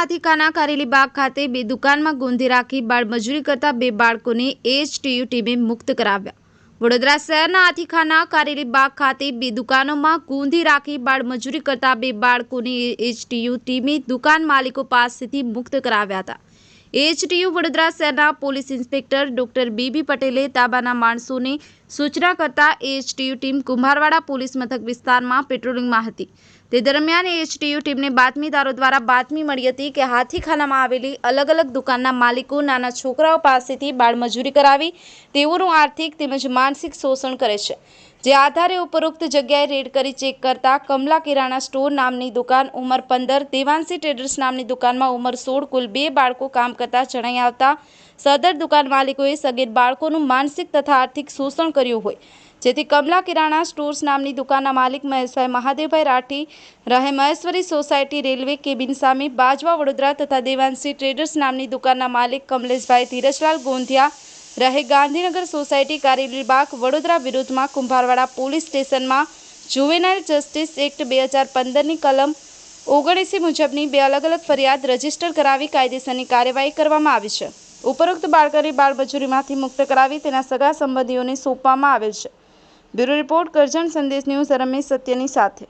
હાથીખાના કારેલીબાગ ખાતે બે દુકાનમાં ગોંધી રાખી બાળમજૂરી કરતા બે બાળકોને એચટીયુ ટીમે મુક્ત કરાવ્યા. વડોદરા શહેરના હાથીખાના કારેલીબાગ ખાતે બે દુકાનોમાં ગોંધી રાખી બાળમજૂરી કરતા બે બાળકોને એચટીયુ ટીમે દુકાન માલિકો પાસેથી મુક્ત કરાવ્યા હતા. એચટીયુ વડોદરા શહેરના પોલીસ ઇન્સ્પેક્ટર ડોક્ટર બીબી પટેલે તાબાના માણસોને સૂચના કરતા એચટીયુ ટીમ કુંભારવાડા પોલીસ મથક વિસ્તારમાં પેટ્રોલિંગમાં હતી. તે દરમિયાન એએચટીયુ ટીમને બાતમીદારો દ્વારા બાતમી મળી હતી કે હાથીખાનામાં આવેલી અલગ અલગ દુકાનના માલિકો નાના છોકરાઓ પાસેથી બાળમજૂરી કરાવી તેઓનું આર્થિક તેમજ માનસિક શોષણ કરે છે. જે આધારે ઉપરોક્ત જગ્યાએ રેડ કરી ચેક કરતા કમલા કિરાણા સ્ટોર નામની દુકાન ઉંમર પંદર, દેવાંશી ટ્રેડર્સ નામની દુકાનમાં ઉંમર સોળ, કુલ બે બાળકો કામ કરતા જણાઈ આવતા સદર દુકાન માલિકોએ સગીર બાળકોનું માનસિક તથા આર્થિક શોષણ કર્યું હોય. જેથી કમલા કિરાણા સ્ટોર્સ નામની દુકાનના માલિક મહેશભાઈ મહાદેવભાઈ રાઠી, રહે મહેશ્વરી સોસાયટી રેલવે કેબિન સામે બાજવા વડોદરા તથા દેવાંશી ટ્રેડર્સ નામની દુકાનના માલિક કમલેશભાઈ ધીરજલાલ ગોંધિયા, રહે ગાંધીનગર સોસાયટી કારેલીબાગ વડોદરા વિરુદ્ધમાં કુંભારવાડા પોલીસ સ્ટેશનમાં જુવેનાઇલ જસ્ટિસ એક્ટ બે હજાર પંદરની કલમ ઓગણીસી મુજબની બે અલગ અલગ ફરિયાદ રજિસ્ટર કરાવી કાયદેસરની કાર્યવાહી કરવામાં આવી છે. ઉપરોક્ત બાળકરી બાળમજૂરીમાંથી મુક્ત કરાવી તેના સગા સંબંધીઓને સોંપવામાં આવેલ છે. બ્યુરો રિપોર્ટ કરજણ સંદેશ ન્યૂઝ રમેશ સત્યની સાથે.